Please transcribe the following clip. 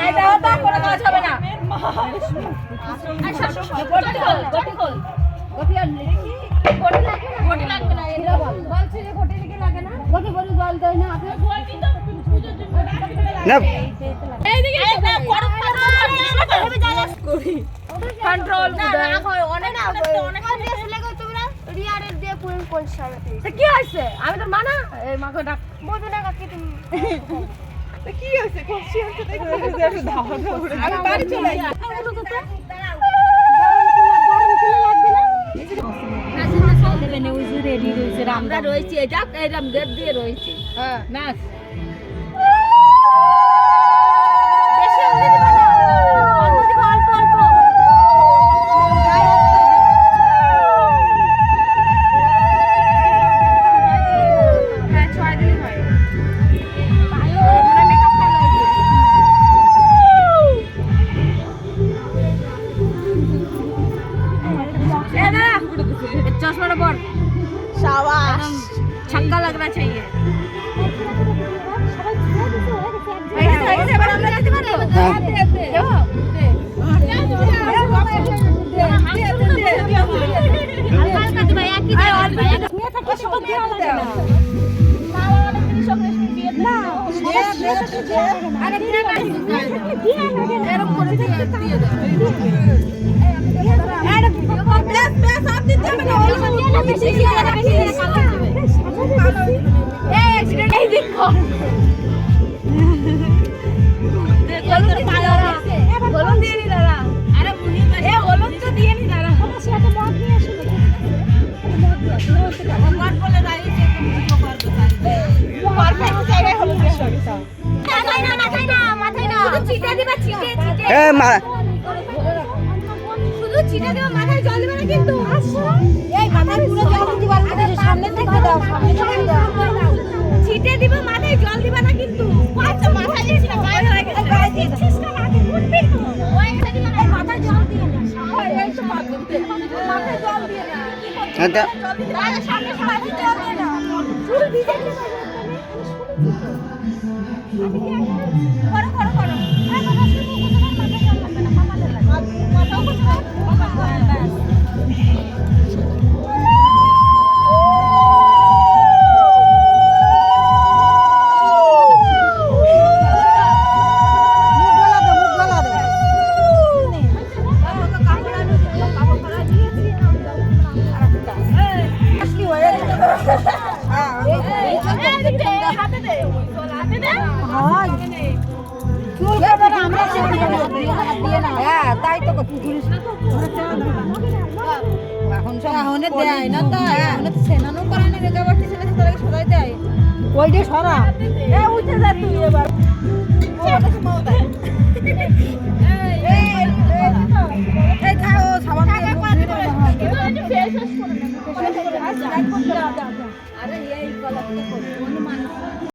এটা হতো কোনো কাজ হবে না না না না না তো না না কন্ট্রোল না না হয় অনেক অনেক রিয়ারের দিয়ে পুরো করছে তা কি হয়েছে আমি তো মানা এই মাকে ডাক মধুনা কাকে তুমি কি হয়েছে? খুশি হচ্ছে দেখে ধাওয়া ধাওয়া আমি বাড়ি চলে আসি আমরা রয়েছি এটা এরম গেপ দিয়ে রয়েছি। হ্যাঁ। নাচ চশমাটা পর সাবাস ছক্কা লাগনা চাইয়ে এরকম করে দিয়ে দাও চিটে দিবা চিটে চিটে শুধু চিটে দিবা মাথায় সামনে থেকে দাও ছিটে দিবা মাথায় জল দিবা না কিন্তু। মাথায় জল দিয়ে না। মাথায় জল দিয়ে না। এটা জল দিয়ে হ্যাঁ তাই তো তুই ঘুরিস না তো এখন এখনে দেয় না তো এখনে তো সেনানো করে না রেখে ছেলে তারা সদাই দেয়। ওই যে সরা। এ উঠে যা তুই এবার। এই খাও আরে এই কলাটা